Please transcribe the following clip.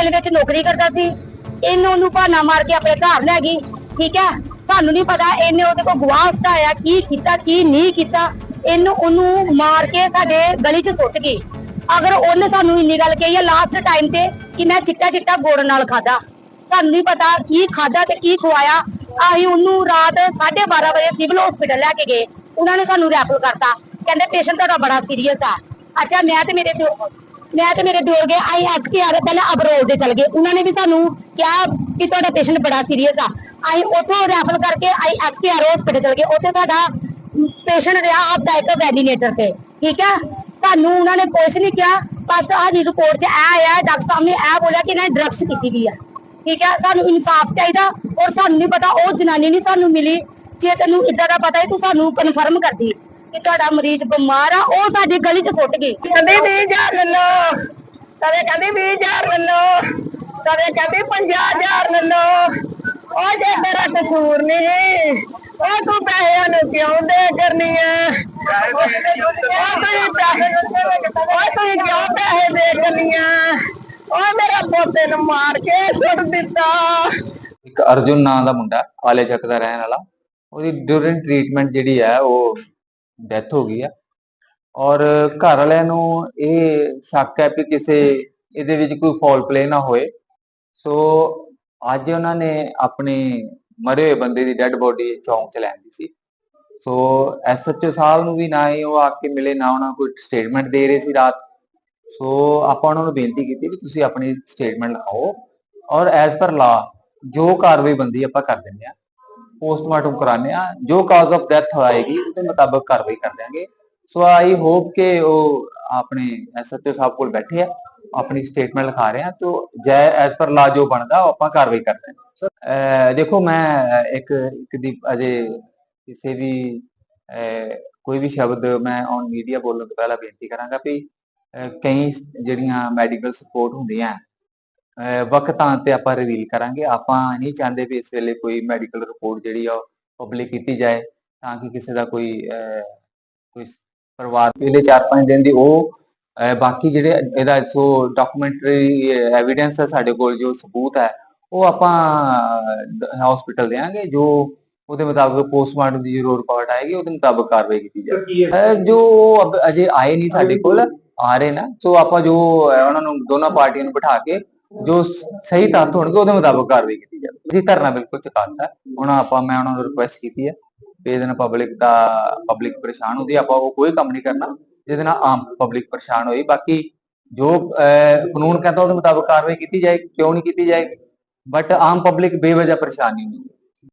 ਵਿੱਚ ਨੌਕਰੀ ਕਰਦਾ ਸੀ। ਇਹਨੂੰ ਉਹਨੂੰ ਬਹਾਨਾ ਮਾਰ ਕੇ ਆਪਣੇ ਘਰ ਲੈ ਗਈ। ਠੀਕ ਹੈ? ਸਾਨੂੰ ਨਹੀਂ ਪਤਾ, ਇਹਨੇ ਉਹਦੇ ਕੋਲ ਗਵਾਹ ਹਟਾਇਆ ਕੀ ਕੀਤਾ, ਕੀ ਨਹੀਂ ਕੀਤਾ। ਇਹਨੂੰ ਉਹਨੂੰ ਮਾਰ ਕੇ ਸਾਡੇ ਗਲੀ 'ਚ ਸੁੱਟ ਗਈ। ਅਗਰ ਉਹਨੇ ਸਾਨੂੰ ਇੰਨੀ ਗੱਲ ਕਹੀ ਹੈ ਲਾਸਟ ਟਾਈਮ ਤੇ, ਕਿ ਮੈਂ ਚਿੱਟਾ ਚਿੱਟਾ ਗੁੜ ਨਾਲ ਖਾਦਾ ਸਾਨੂੰ ਨਹੀਂ ਪਤਾ ਕੀ ਖਾਦਾ ਤੇ ਕੀ ਖਵਾਇਆ। ਅਸੀਂ ਉਹਨੂੰ ਰਾਤ 12:30 ਵਜੇ ਸਿਵਲ ਹਸਪੀਟਲ ਲੈ ਕੇ ਗਏ। ਉਹਨਾਂ ਨੇ ਸਾਨੂੰ ਰੈਫਰ ਕਰਤਾ। ਕਹਿੰਦੇ ਪੇਸ਼ੈਂਟ ਤੁਹਾਡਾ ਬੜਾ ਸੀਰੀਅਸ ਆ। ਅੱਛਾ, ਮੈਂ ਤੇ ਮੇਰੇ ਦਿਓ ਮੈਂ ਤੇ ਮੇਰੇ ਦਿਓਰ ਗਏ ਆਈ ਐਸਕੇਆਰ ਪਹਿਲਾਂ ਅਬਰੋਡ ਦੇ ਚਲ ਗਏ। ਉਹਨਾਂ ਨੇ ਵੀ ਸਾਨੂੰ ਕਿਹਾ ਕਿ ਤੁਹਾਡਾ ਪੇਸ਼ੈਂਟ ਬੜਾ ਸੀਰੀਅਸ ਆ। ਅਸੀਂ ਉੱਥੋਂ ਰੈਫਰ ਕਰਕੇ ਆਈ ਐਸਕੇਆਰ ਹਸਪੀਟਲ ਚਲ ਗਏ। ਉੱਥੇ ਸਾਡਾ ਪੇਸ਼ੈਂਟ ਰਿਹਾ ਆਪਦਾ ਇੱਕ ਵੈਡੀਨੇਟਰ ਤੇ। ਠੀਕ ਹੈ ਸਾਨੂੰ ਉਹਨਾਂ ਨੇ ਕੁਛ ਨਹੀਂ ਕਿਹਾ। ਬਸ ਸਾਡੀ ਰਿਪੋਰਟ 'ਚ ਇਹ ਆਇਆ, ਡਾਕਟਰ ਸਾਹਿਬ ਨੇ ਇਹ ਬੋਲਿਆ ਕਿ ਇਹਨਾਂ ਨੇ ਡਰੱਗਸ ਕੀਤੀ ਦੀ ਆ। ਠੀਕ ਹੈ ਸਾਨੂੰ ਇਨਸਾਫ ਚਾਹੀਦਾ ਔਰ ਸਾਨੂੰ ਨਹੀਂ ਪਤਾ, ਉਹ ਜਨਾਨੀ ਨਹੀਂ ਸਾਨੂੰ ਮਿਲੀ। ਜੇ ਤੈਨੂੰ ਇਦਾਂ ਦਾ ਪਤਾ ਹੈ, ਤੂੰ ਸਾਨੂੰ ਕਨਫਰਮ ਕਰਦੀ। ਕਿ ਤੁਹਾਡਾ ਮਰੀਜ਼ ਬਿਮਾਰ ਆ ਉਹ ਸਾਡੀ ਗਲੀ 'ਚ ਸੁੱਟ ਗਈ। ਕਦੇ 20000 ਲੈ ਲਓ। ਕਦੇ ਕਹਿੰਦੇ 20000 ਲੈ ਲਓ। ਕਦੇ ਕਹਿੰਦੇ 50000 ਲੈ ਲਓ। ਉਹ ਜੇ ਤੇਰਾ ਕਸੂਰ ਨਹੀਂ ਉਹ ਤੂੰ ਪੈਸਿਆਂ ਨੂੰ ਕਿਉਂ ਦੇ ਕਰਨੀ ਉਹ ਕਿਉਂ ਪੈਸੇ ਦੇ ਉਹ ਮੇਰਾ ਪੋਤੇ ਨੂੰ ਮਾਰ ਕੇ ਸੁੱਟ ਦਿੱਤਾ। ਇੱਕ ਅਰਜੁਨ ਨਾਂ ਦਾ ਮੁੰਡਾ ਆਲੇ ਚੱਕ ਦਾ ਰਹਿਣ ਵਾਲਾ। ਉਹਦੀ ਡਿਊਰਿੰਗ ਟ੍ਰੀਟਮੈਂਟ ਜਿਹੜੀ ਹੈ ਉਹ ਡੈਥ ਹੋ ਗਈ ਆ। ਔਰ ਘਰ ਵਾਲਿਆਂ ਨੂੰ ਇਹ ਸ਼ੱਕ ਹੈ ਕਿ ਕਿਸੇ ਇਹਦੇ ਵਿੱਚ ਕੋਈ ਫਾਲ ਪਲੇ ਨਾ ਹੋਏ। ਸੋ ਅੱਜ ਉਹਨਾਂ ਨੇ ਆਪਣੇ ਮਰੇ ਹੋਏ ਬੰਦੇ ਦੀ ਡੈੱਡ ਬੋਡੀ ਚੌਂਕ ਚ ਲੈਂਦੀ ਸੀ। ਸੋ ਐਸਐਚਓ ਸਾਹਿਬ ਨੂੰ ਵੀ ਨਾ ਹੀ ਉਹ ਆ ਕੇ ਮਿਲੇ, ਨਾ ਉਹਨਾਂ ਕੋਈ ਸਟੇਟਮੈਂਟ ਦੇ ਰਹੇ ਸੀ ਰਾਤ। ਸੋ ਆਪਾਂ ਉਹਨਾਂ ਨੂੰ ਬੇਨਤੀ ਕੀਤੀ ਕਿ ਤੁਸੀਂ ਆਪਣੀ ਸਟੇਟਮੈਂਟ ਲਿਖਾਓ ਔਰ ਐਜ਼ ਪਰ ਲਾ ਜੋ ਕਾਰਵਾਈ ਬੰਦੀ ਆਪਾਂ ਕਰ ਦਿੰਦੇ ਆ ਪੋਸਟਮਾਰਟਮ ਕਰਾਉਂਦੇ ਆ ਜੋ ਕਾਜ਼ ਆਫ ਡੈਥ ਹੋਏਗੀ ਉਹਦੇ ਮੁਤਾਬਕ ਕਾਰਵਾਈ ਕਰ ਦਿਆਂਗੇ। ਸੋ ਆਈ ਹੋਪ ਕਿ ਉਹ ਆਪਣੇ ਐਸਐਚਓ ਸਾਹਿਬ ਕੋਲ ਬੈਠੇ ਆ ਆਪਣੀ ਸਟੇਟਮੈਂਟ ਲਿਖਾ ਰਹੇ ਆ ਤੋਂ ਜੈ ਐਜ਼ ਪਰ ਲਾ ਜੋ ਬਣਦਾ ਆਪਾਂ ਕਾਰਵਾਈ ਕਰਦੇ ਆ ਦੇਖੋ ਮੈਂ ਇੱਕ ਇੱਕ ਦੀ ਅਜੇ ਕਿਸੇ ਵੀ ਕੋਈ ਵੀ ਸ਼ਬਦ ਮੈਂ ਔਨ ਮੀਡੀਆ ਬੋਲਣ ਤੋਂ ਪਹਿਲਾਂ ਬੇਨਤੀ ਕਰਾਂਗਾ ਵੀ ਕਈ ਜਿਹੜੀਆਂ ਮੈਡੀਕਲ ਸਪੋਰਟ ਹੁੰਦੀਆਂ ਵਕਤਾਂ ਤੇ ਆਪਾਂ ਰਿਵੀਲ ਕਰਾਂਗੇ। ਆਪਾਂ ਨਹੀਂ ਚਾਹੁੰਦੇ ਵੀ ਇਸ ਵੇਲੇ ਕੋਈ ਮੈਡੀਕਲ ਰਿਪੋਰਟ ਜਿਹੜੀ ਆ ਪਬਲਿਕ ਕੀਤੀ ਜਾਏ ਤਾਂ ਕਿ ਕਿਸੇ ਦਾ ਕੋਈ ਕੋਈ ਪਰਿਵਾਰ ਵੇਲੇ 4-5 ਦਿਨ ਦੀ ਉਹ ਬਾਕੀ ਜਿਹੜੇ ਇਹਦਾ ਸੋ ਡਾਕੂਮੈਂਟਰੀ ਐਵੀਡੈਂਸ ਹੈ ਸਾਡੇ ਕੋਲ ਜੋ ਸਬੂਤ ਹੈ ਉਹ ਆਪਾਂ ਹਸਪੀਟਲ ਦੇਾਂਗੇ ਜੋ ਉਹਦੇ ਮੁਤਾਬਕ ਪੋਸਟਮਾਰਟਮ ਦੀ ਜੋ ਰਿਪੋਰਟ ਆਏਗੀ ਉਹਦੇ ਮੁਤਾਬਕ ਕਾਰਵਾਈ ਕੀਤੀ ਜਾਏਗੀ ਜੋ ਅਜੇ ਆਏ ਨਹੀਂ ਸਾਡੇ ਕੋਲ ਆ ਰਹੇ ਨਾ। ਸੋ ਆਪਾਂ ਜੋ ਉਹਨਾਂ ਨੂੰ ਦੋਨਾਂ ਪਾਰਟੀਆਂ ਨੂੰ ਬਿਠਾ ਕੇ ਜੋ ਸਹੀ ਤੱਥ ਹੋਣਗੇ ਉਹਦੇ ਮੁਤਾਬਕ ਕਾਰਵਾਈ ਕੀਤੀ ਜਾਵੇ। ਅਸੀਂ ਧਰਨਾ ਬਿਲਕੁਲ ਚੁਕਾਤਾ ਹੁਣ ਆਪਾਂ ਮੈਂ ਉਹਨਾਂ ਨੂੰ ਰਿਕੁਐਸਟ ਕੀਤੀ ਹੈ ਵੀ ਇਹਦੇ ਨਾਲ ਪਬਲਿਕ ਦਾ ਪਬਲਿਕ ਪਰੇਸ਼ਾਨ ਹੁੰਦੀ ਆਪਾਂ ਉਹ ਕੋਈ ਕੰਮ ਨਹੀਂ ਕਰਨਾ ਜਿਹਦੇ ਨਾਲ ਆਮ ਪਬਲਿਕ ਪਰੇਸ਼ਾਨ ਹੋਈ। ਬਾਕੀ ਜੋ ਅਹ, ਕਾਨੂੰਨ ਕਹਿੰਦਾ ਉਹਦੇ ਮੁਤਾਬਕ ਕਾਰਵਾਈ ਕੀਤੀ ਜਾਏ ਕਿਉਂ ਨਹੀਂ ਕੀਤੀ ਜਾਏਗੀ ਬਟ ਆਮ ਪਬਲਿਕ ਬੇਵਜ੍ਹਾ ਪਰੇਸ਼ਾਨ ਨਹੀਂ ਹੁੰਦੀ।